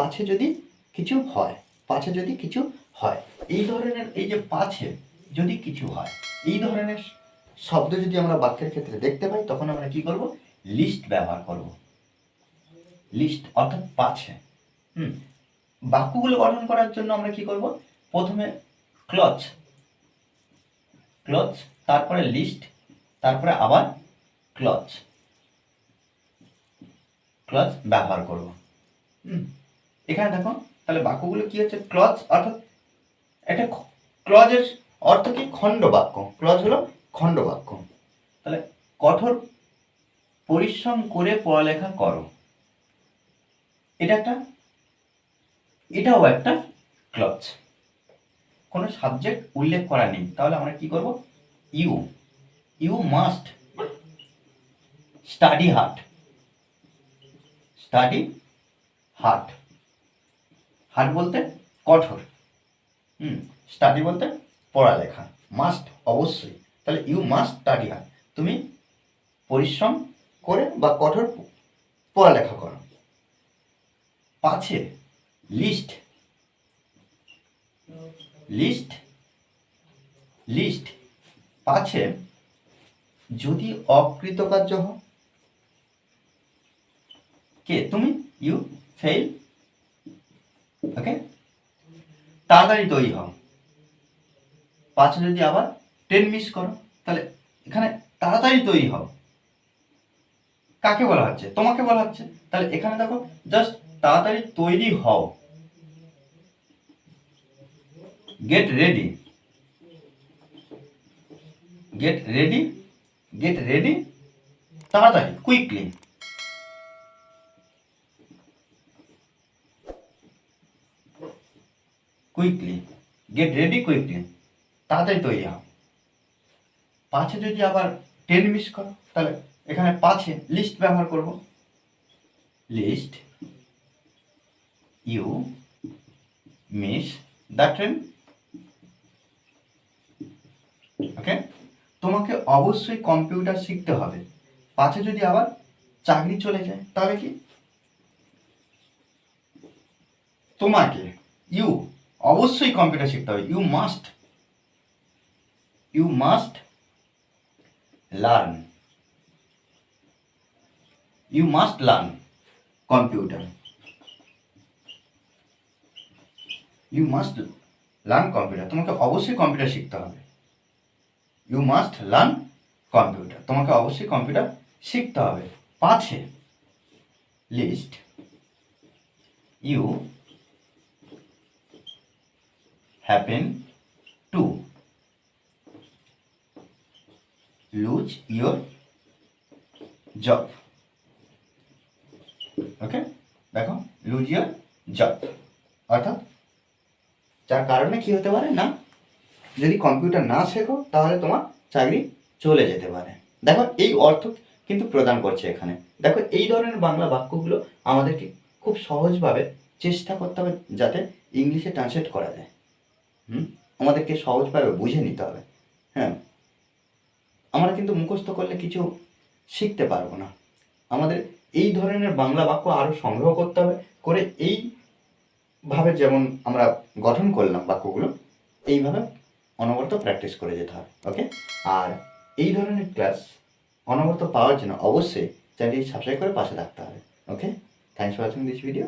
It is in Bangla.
পাছে যদি কিছু হয়, পাছে যদি কিছু হয়, এই ধরনের এই যে পাছে যদি কিছু হয়, এই ধরনের শব্দ যদি আমরা বাক্যের ক্ষেত্রে দেখতে পাই, তখন আমরা কি করব? লিস্ট ব্যবহার করব। লিস্ট অর্থাৎ পাছে। হুম। বাক্যগুলো গঠন করার জন্য আমরা কি করব? প্রথমে ক্লচ। ক্লচ, তারপরে লিস্ট, তারপরে আবার ক্লচ। ক্লচ ব্যবহার করব। হুম। এখানে দেখো, তাহলে বাক্যগুলো কি হচ্ছে? ক্লজ, অর্থাৎ একটা ক্লজের অর্থ কি? খণ্ড বাক্য। ক্লজ হলো খণ্ড বাক্য। তাহলে কঠোর পরিশ্রম করে পড়ালেখা করো। এটা একটা, এটাও একটা ক্লজ। কোনো সাবজেক্ট উল্লেখ করা নেই। তাহলে আমরা কি করব? You you must study hard study hard hard বলতে কঠোর। হুম, স্টাডি বলতে পড়ালেখা। মাস্ট অবশ্যই। তাহলে ইউ মাস্ট স্টাডি হার্ট তুমি পরিশ্রম করে বা কঠোর পড়ালেখা করো। পাছে লিস্ট লিস্ট লিস্ট পাছে যদি অকৃতকার্য কে? তুমি? ইউ ফেল ওকে তাড়াতাড়ি তৈরি হও। পাঁচে যদি আবার ট্রেন মিস করো, তাহলে এখানে তাড়াতাড়ি তৈরি হও। কাকে বলা হচ্ছে? তোমাকে বলা হচ্ছে। তাহলে এখানে দেখো জাস্ট তাড়াতাড়ি তৈরি হও। Get ready get ready get ready তাড়াতাড়ি quickly quickly get ready quickly তাড়াতাড়ি তৈরি হও। পাঁচে যদি আবার টেন মিস করো, তাহলে এখানে পাঁচে লিস্ট ব্যবহার করব। Lest you miss the train okay তোমাকে অবশ্যই কম্পিউটার শিখতে হবে। পাঁচে যদি আবার চাকরি চলে যায়, তাহলে কি? তোমাকে ইউ অবশ্যই কম্পিউটার শিখতে হবে। You must you must learn you must learn computer you must learn computer তোমাকে অবশ্যই কম্পিউটার শিখতে হবে। ইউ মাস্ট লার্ন কম্পিউটার তোমাকে অবশ্যই কম্পিউটার শিখতে হবে। পাঁচে lest you happen to. Lose your job. Okay দেখো লুজ ইয়ার জব অর্থাৎ, যার কারণে কি হতে পারে না? যদি কম্পিউটার না শেখো, তাহলে তোমার চাকরি চলে যেতে পারে। দেখো, এই অর্থ কিন্তু প্রদান করছে এখানে। দেখো, এই ধরনের বাংলা বাক্যগুলো আমাদেরকে খুব সহজভাবে চেষ্টা করতে হবে যাতে ইংলিশে ট্রান্সলেট করা যায়। হুম? আমাদেরকে সহজভাবে বুঝে নিতে হবে। হ্যাঁ? আমরা কিন্তু মুখস্থ করলে কিছু শিখতে পারব না। আমাদের এই ধরনের বাংলা বাক্য আরও সংগ্রহ করতে হবে, করে এইভাবে যেমন আমরা গঠন করলাম বাক্যগুলো, এইভাবে অনবরত প্র্যাকটিস করে যেতে হবে ওকে আর এই ধরনের ক্লাস অনবরত পাওয়ার জন্য অবশ্যই চ্যানেলটি সাবস্ক্রাইব করে পাশে থাকতে হবে okay thanks for watching this video